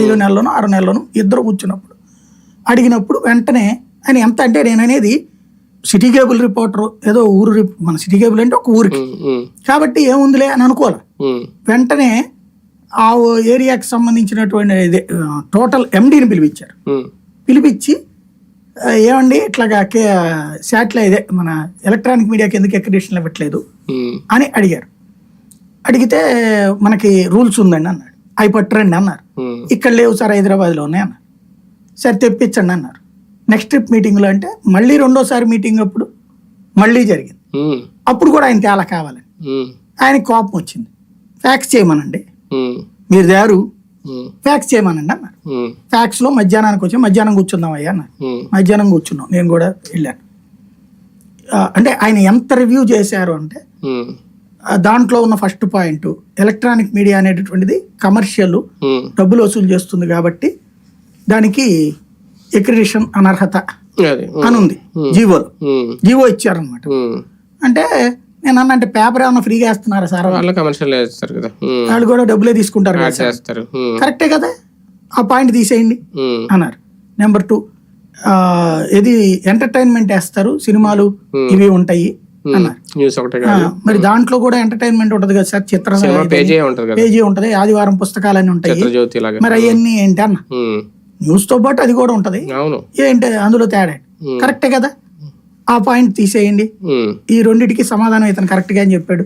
ఐదో నెలలోనో ఆరో నెలలోనో ఇద్దరు కూర్చున్నప్పుడు. అడిగినప్పుడు వెంటనే ఆయన ఎంత అంటే నేను అనేది సిటీ కేబుల్ రిపోర్టర్ ఏదో ఊరు మన సిటీ కేబుల్ అంటే ఒక ఊరికి. కాబట్టి ఏముందిలే అని అనుకోవాలి? వెంటనే ఆ ఏరియాకి సంబంధించినటువంటి టోటల్ ఎండీని పిలిపించారు. పిలిపించి ఏమండి ఇట్లాగా శాటిలైట్ ఇదే మన ఎలక్ట్రానిక్ మీడియాకి ఎందుకు ఎక్రిడేషన్ ఇవ్వట్లేదు అని అడిగారు. అడిగితే మనకి రూల్స్ ఉందండి అన్నాడు. అవి పట్టురండి అన్నారు. ఇక్కడ లేవు సార్ హైదరాబాద్లో ఉన్నాయి అన్నారు. సరే తెప్పించండి అన్నారు. నెక్స్ట్ ట్రిప్ మీటింగ్లో అంటే మళ్ళీ రెండోసారి మీటింగ్ అప్పుడు మళ్ళీ జరిగింది. ఉమ్, అప్పుడు కూడా ఆయన తేలా కావాలని. ఉమ్, ఆయనకి కోపం వచ్చింది. ఫ్యాక్స్ చేయమనండి. మీరు దారు ఫ్యాక్స్ చేయమనండి అన్నారు. ఫ్యాక్స్లో మధ్యాహ్నానికి వచ్చి మధ్యాహ్నం కూర్చుందాం అయ్యా అన్నారు. మధ్యాహ్నం కూర్చున్నాం నేను కూడా వెళ్ళాను. అంటే ఆయన ఎంత రివ్యూ చేశారు అంటే దాంట్లో ఉన్న ఫస్ట్ పాయింట్ ఎలక్ట్రానిక్ మీడియా అనేటటువంటిది కమర్షియల్ ఉమ్, డబ్బులు వసూలు చేస్తుంది కాబట్టి దానికి ఎక్రిడిషన్ అనర్హత అని ఉంది జీవోలో జీవో ఇచ్చారనమాట. అంటే నేను అన్న అంటే పేపర్ ఏమన్నా ఫ్రీగా వేస్తున్నారా సార్? వాళ్ళు కమర్షియల్ చేస్తారు కదా. ఉమ్, వాళ్ళు కూడా డబ్బులే తీసుకుంటారు కదా చేస్తారు. కరెక్టే కదా? ఆ పాయింట్ తీసేయండి అన్నారు. నెంబర్ టూ ఇది ఎంటర్టైన్మెంట్ వేస్తారు సినిమాలు Hmm. ఇవి ఉంటాయి అన్నారు. న్యూస్ ఒకటే కాదు. మరి దాంట్లో కూడా ఎంటర్టైన్మెంట్ ఉంటది కదా సార్? చిత్ర పేజీ ఉంటది పేజీ ఉంటది ఆదివారం పుస్తకాలన్నీ ఉంటాయి. చిత్రజ్యోతి లాగా. మరి అవన్నీ ఏంటి అన్న? న్యూస్తో పాటు అది కూడా ఉంటది. అవును. ఏంటి అందులో తేడా. కరెక్టే కదా? ఆ పాయింట్ తీసేయండి. ఈ రెండిటికి సమాధానం ఇతను కరెక్ట్గా అని చెప్పాడు.